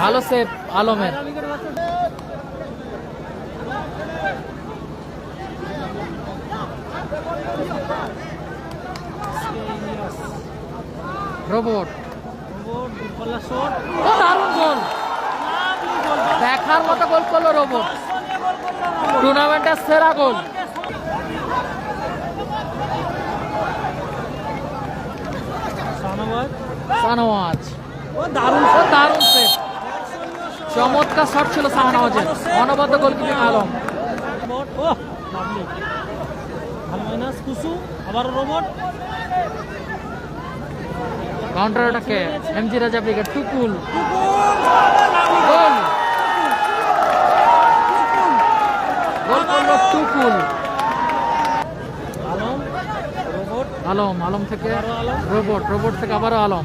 ভালো সেভ আলমের। রোবট। দেখার মতো গোল করল রোবট। টুর্নামেন্টের সেরা গোল। সানওয়াজ। ও দারুণ ও দারুণ সেভ চমৎকার শট ছিল সানওয়াজের অনবদ্য গোলকিপিং আলম। আবারও robot counter অ্যাটাকে MG Raja brigade Tukul goal goal করল টুকুল আলম রোবট আলম আলম থেকে। রোবট রোবট থেকে আবারও আলম।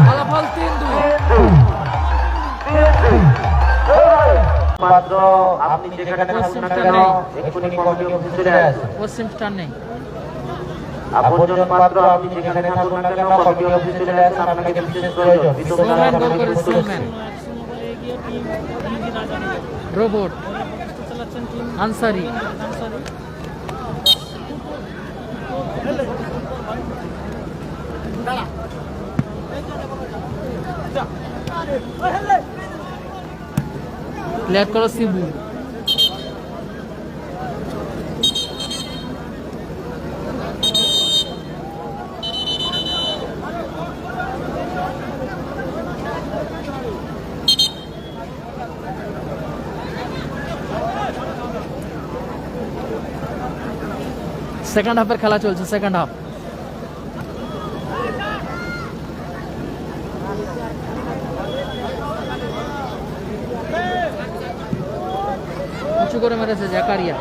ফলাফল তিন দুই। মাত্র আপনি যেখানে থাকুন না কেন এক্ষুনি কমিটি অফিসে চলে আসুন পশ্চিম স্টার নেই আপনজন মাত্র আপনি যেখানে থাকুন না কেন কমিটি অফিসে চলে আসুন আপনাকে বিশেষ প্রয়োজন। বিদ্যুৎ সোম্যান গোল আপনাকে করে বলতে সোম্যান একশো নম্বরে এগিয়ে টিম ইজি রাজা নিয়ে রোবট চেষ্টা চালাচ্ছেন টিম আনসারি আনসারি ক্লিয়ার করো শিবু সেকেন্ড হাফের খেলা চলছে সেকেন্ড হাফ করে মেরেছে জাকারিয়া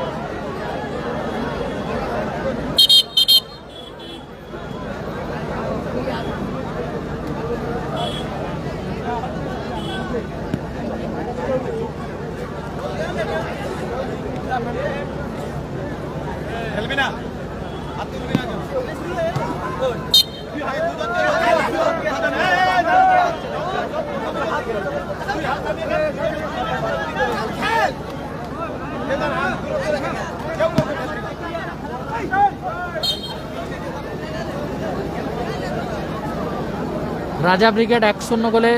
রাজা ব্রিগেড এক শূন্য গোলে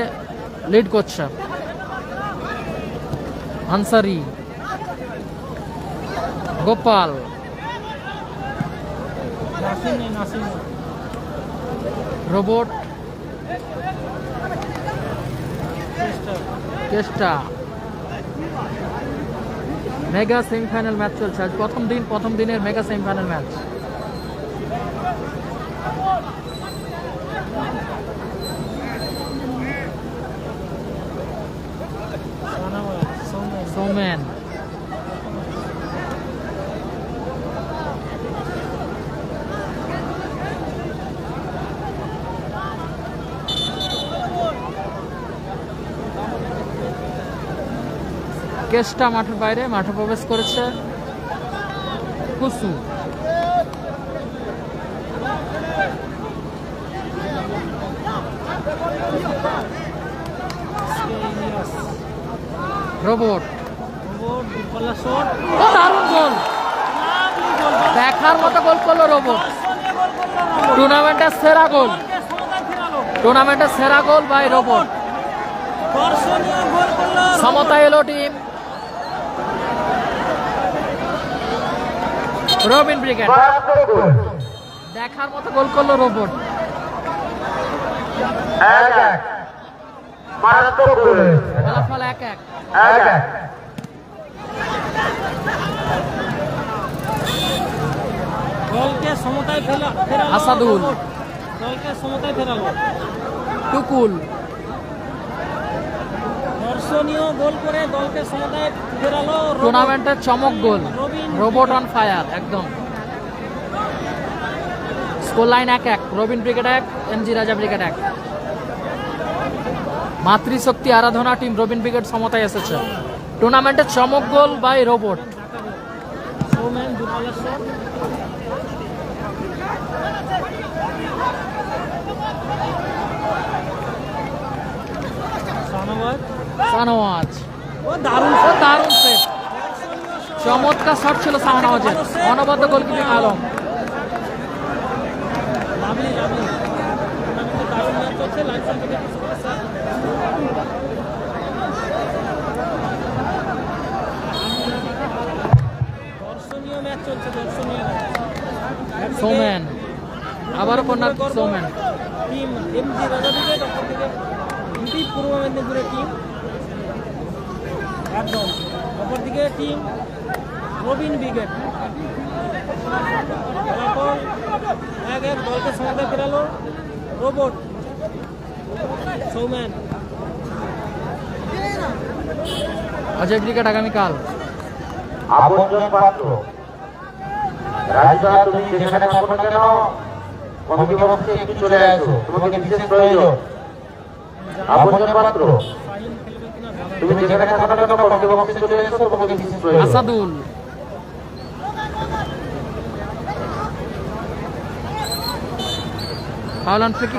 লিড করছে। আনসারি। গোপাল। রোবট। চেষ্টা। মেগা সেমিফাইনাল ম্যাচ চলছে। আজ প্রথম দিন প্রথম দিনের mega semifinal match Soumen. Keshta মাঠের বাইরে মাঠে প্রবেশ করেছে কুসু রোবট। দেখার মতো গোল করল রোবট। টুর্নামেন্টের সেরা গোল। টুর্নামেন্টের সেরা গোল বাই রোবট সমতা এলো টিম রবিন ব্রিগেড। দেখার মতো গোল করল রোবট। এক এক। মারাত্মক ফলাফল এক এক। দলকে সমতায় ফেলা ফেরালো আসাদুল। দলকে সমতায় ফেরালো। টুকুল। গোল করে দলকে সমতায় ফেরালো। টুর্নামেন্টের চমক গোল। রোবট অন ফায়ার একদম। স্কোর লাইন এক এক। রবিন ব্রিগেড এক এমজি রাজা ব্রিগেড এক। মাতৃশক্তি আরাধনা টিম রবিন ব্রিগেড সমতায় এসেছে। টুর্নামেন্টের চমক গোল বাই রোবট সানওয়াজ। ও দারুণ দারুণ সেভ চমৎকার শট ছিল সানওয়াজের। অনবদ্য গোলকিপিং আলম সৌমেন। আবারও corner Soumen. Team MG Raja brigade অপর থেকে পূর্ব মেদিনীপুরের টিম একদম। অপরদিকে টিম রবিন ব্রিগেড ফলাফল এক এক দলকে সমাধান ফেরালো রোবট সৌম্যান অজয় ব্রিগেড আগামীকাল। আপনজন পাত্র। রাজা তুমি যেখানে থাকো না কেন কমিটি বক্সে একটু চলে আসো। তোমাকে বিশেষ প্রয়োজন। আপনজন পাত্র ফাইন খেলবে কিনা ভালো তুমি যেখানে থাকো না কেন কমিটি বক্সে চলে এসো তোমাকে বিশেষ প্রয়োজন আসাদুল। হাওলান ফিকি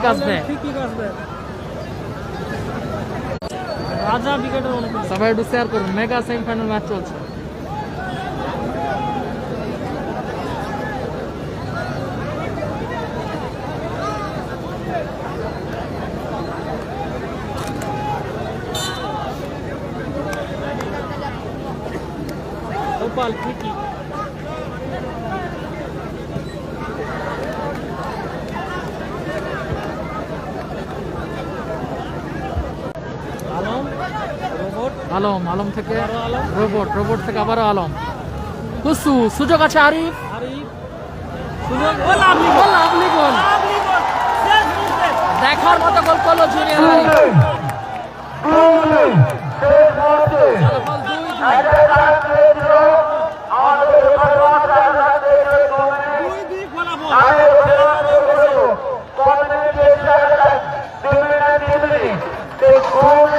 রাজা বিকেটের অনুকূল। সবাই একটু শেয়ার করুন। মেগা সেমিফাইনাল ম্যাচ চলছে। গোপাল ঠিকই আলম আলম আলম থেকে রোবট রোবট থেকে আবারও আলম কুসু সুযোগ আছে আরিফ দেখার মতো গোল করল জুনিয়র আরিফ Oh.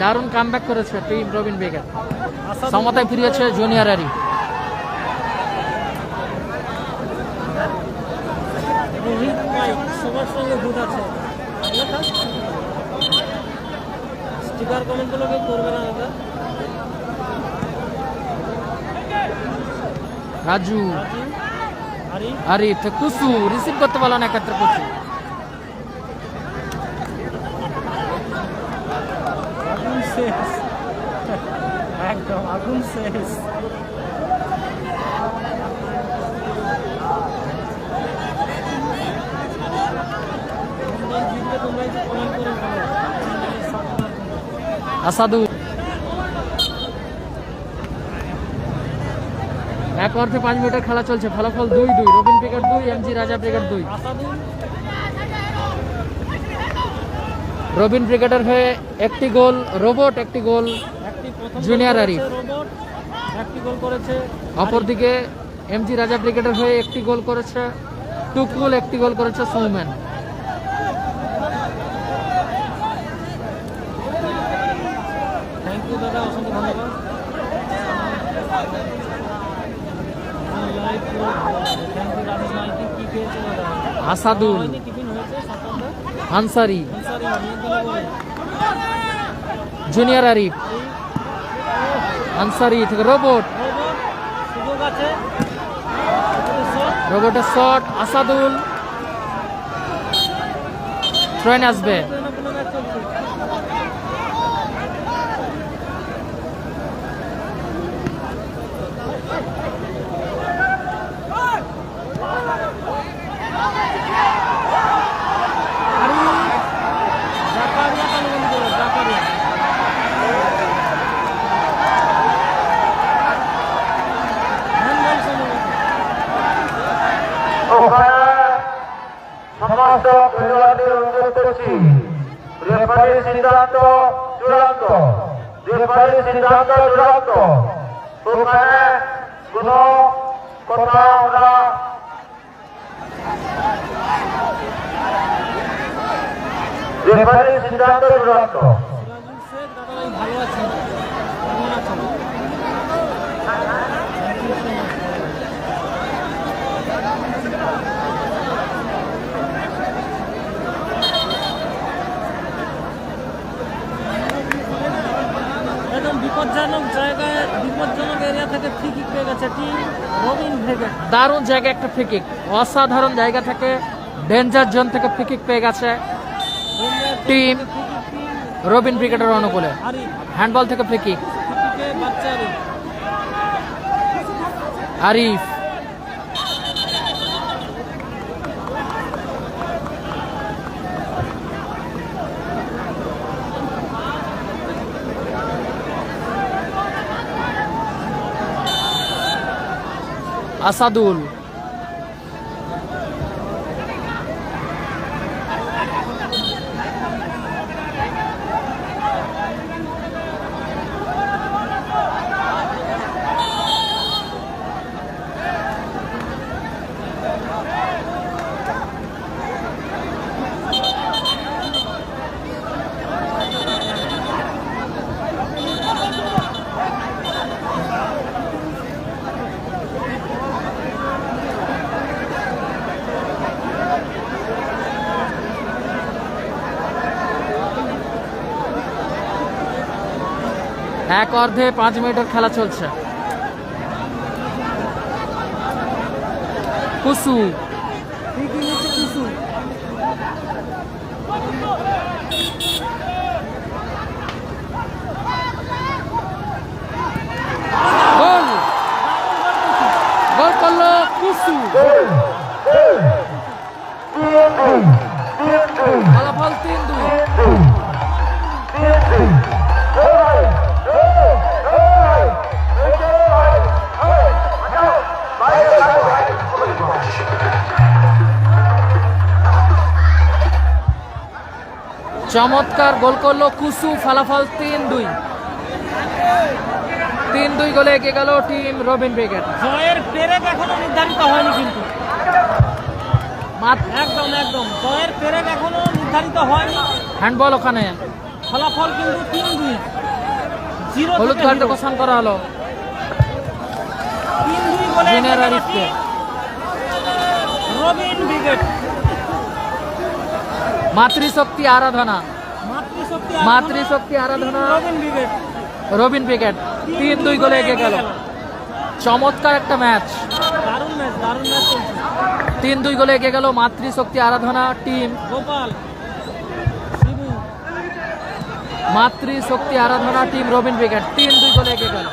দারুণ কামব্যাক করেছে টিম রবিন বেগার সমতায় ফিরিয়েছে জুনিয়র স্টিকার কমেন্টগুলো কেউ করবে না রাজু আরিফ। কুসু রিসিভ করতে পারল না একাত্তর কুসু। শেষ। একদম আগুন শেষ। আসাদু। এক অর্থে পাঁচ মিনিটের খেলা চলছে। ফলাফল দুই দুই। রবীন দুই, এমজি রাজা ব্রিগেড দুই। রবিন ব্রিগেডের হয়ে একটি গোল রোবট একটি গোল জুনিয়র আরিফ। একটি গোল করেছে অপরদিকে এমজি রাজা ব্রিগেডের হয়ে একটি গোল করেছে টুকুল একটি গোল করেছে দাদা আসাদুল। আনসারি। জুনিয়র আরিফ। আনসারি থেকে রোবট। রোবটের শট আসাদুল। ট্রেন আসবে কোনো কোনো ম্যাচ চলছে আরে জাকারিয়া কেন বন্ধ করল জাকারিয়া হ্যান্ডবল সম্ভবত ওখানে সমস্ত খেলোয়াড়দের অনুরোধ করছি রেফারির সিদ্ধান্ত, চূড়ান্ত। রেফারির সিদ্ধান্ত, চূড়ান্ত। ওখানে কোনো কথা আমরা রেফারির সিদ্ধান্ত, চূড়ান্ত। ভালো আছেন কেমন আছেন একদম বিপজ্জনক জায়গায় বিপজ্জনক এরিয়া থেকে ফ্রি কিক পেয়ে গেছে টিম রবিন ভেগে দারুণ জায়গা একটা ফ্রিকিক অসাধারণ জায়গা থেকে ডেঞ্জার জোন থেকে ফ্রিকিক পেয়ে গেছে টিম রবিন ক্রিকেটের অনুকূলে। হ্যান্ডবল থেকে ফিকিক আরিফ। আসাদুল। এক অর্ধে পাঁচ মিনিটের খেলা চলছে। কুসু। চমৎকার গোল করল কুসু ফলাফল তিন দুই। তিন দুই গোলে এগিয়ে গেল টিম রবিন ব্রিগেড। জয়ের পেরেক এখনও নির্ধারিত হয়নি কিন্তু। একদম একদম। জয়ের পেরেক এখনও নির্ধারিত হয়নি। হ্যান্ডবল ওখানে। ফলাফল কিন্তু তিন দুই। জিরো হলুদ কার্ডে ঘোষণ করা হলো। তিন দুই গোলে রবিন ব্রিগেড। মাতৃশক্তি আরাধনা। মাতৃশক্তি আরাধনা। রবিন রবিন তিন দুই গোলে এগিয়ে গেল। চমৎকার একটা ম্যাচ। তিন দুই গোলে এগিয়ে গেল Matrishakti Aradhana team. Gopal. Matrishakti Aradhana team Robin brigade. তিন দুই গোলে এগিয়ে গেল।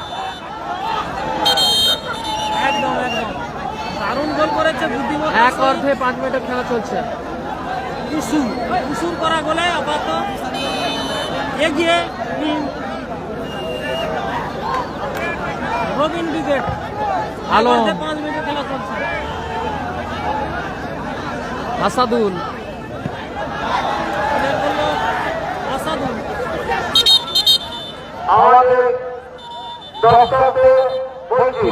এক অর্ধে পাঁচ মিনিটের খেলা চলছে। কুসুম কুসুম করা গোলে আপাতত এগিয়ে রবিন ব্রিগেড। এগারোতে পাঁচ মিনিট খেলা চলছে। আসাদুল। আসাদুল। আমাদের দর্শকদের বলছি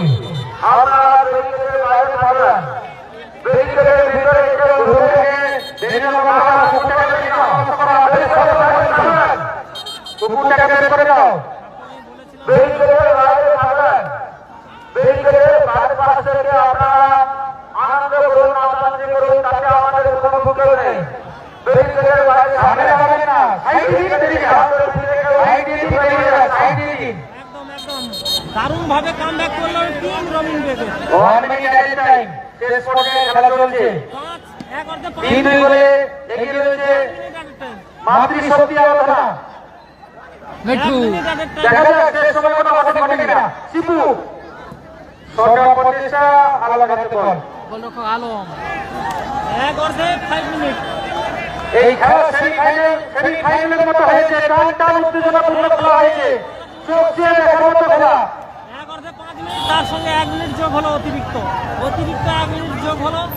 আপনারা ব্যারিকেডের বাইরে থাকবেন ব্যারিকেডের ভিতরে কেউ ঢুকে কুকুরটাকে বের করো। কুকুরটাকে বের করে বাইরে থাকবেন দারুণ ভাবে কাম ব্যাক করল টিম রবিন টাইম শেষ পর্যায়ে খেলা চলছে পাঁচ এক অর্ধে পাঁচ তিন দুই গোলে এগিয়ে রয়েছে minute at a time। Matrishakti Aradhana. Mithu. এক মিনিট at a time। দেখা যাক শেষ সময় কোনো ঘটে ঘটে কিনা। শিপু সরকার প্রচেষ্টা আলাদা কাছে বল। গোলরক্ষক আলম এক অর্ধে ফাইভ মিনিট এই খেলা সেমিফাইনাল সেমিফাইনালের মতো হয়েছে টান টান উত্তেজনা খেলা হয়েছে। সবচেয়ে দেখার মতো খেলা। এক অর্ধে পাঁচ মিনিট তার সঙ্গে এক মিনিট যোগ হলো অতিরিক্ত। অতিরিক্ত এক মিনিট যোগ হলো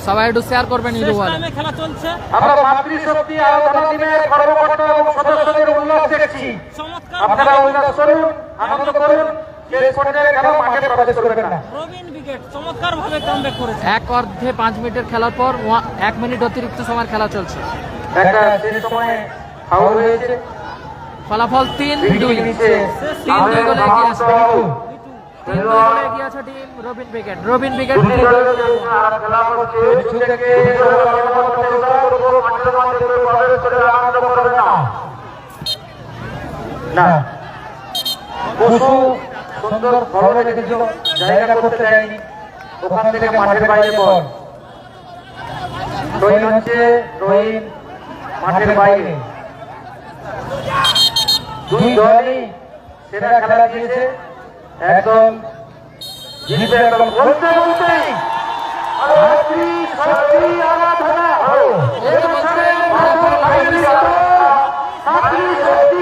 সবাই একটু শেয়ার করবেন ইউটিউব। খেলা চলছে। আমরা মাতৃশক্তি আরাধনা দিনের কর্মকর্তা এবং সদস্যদের উল্লাস দেখছি। আপনারা উল্লাস করুন আনন্দ করুন এক অর্ধে পাঁচ মিনিটের খেলার পর এক মিনিট অতিরিক্ত সময়ের খেলা চলছে। একটা শেষ সময়ে ফাউল হয়েছে। ফলাফল তিন দুই। তিন দুই গোলে এগিয়ে আছে রবিন মাঠের বাইরে বল রহিন হচ্ছে সেরা খেলা দিয়েছে একদম জিতে একদম বলতে বলতেই মাতৃ শক্তি আরাধনা। বলতে বলতে মাতৃ শক্তি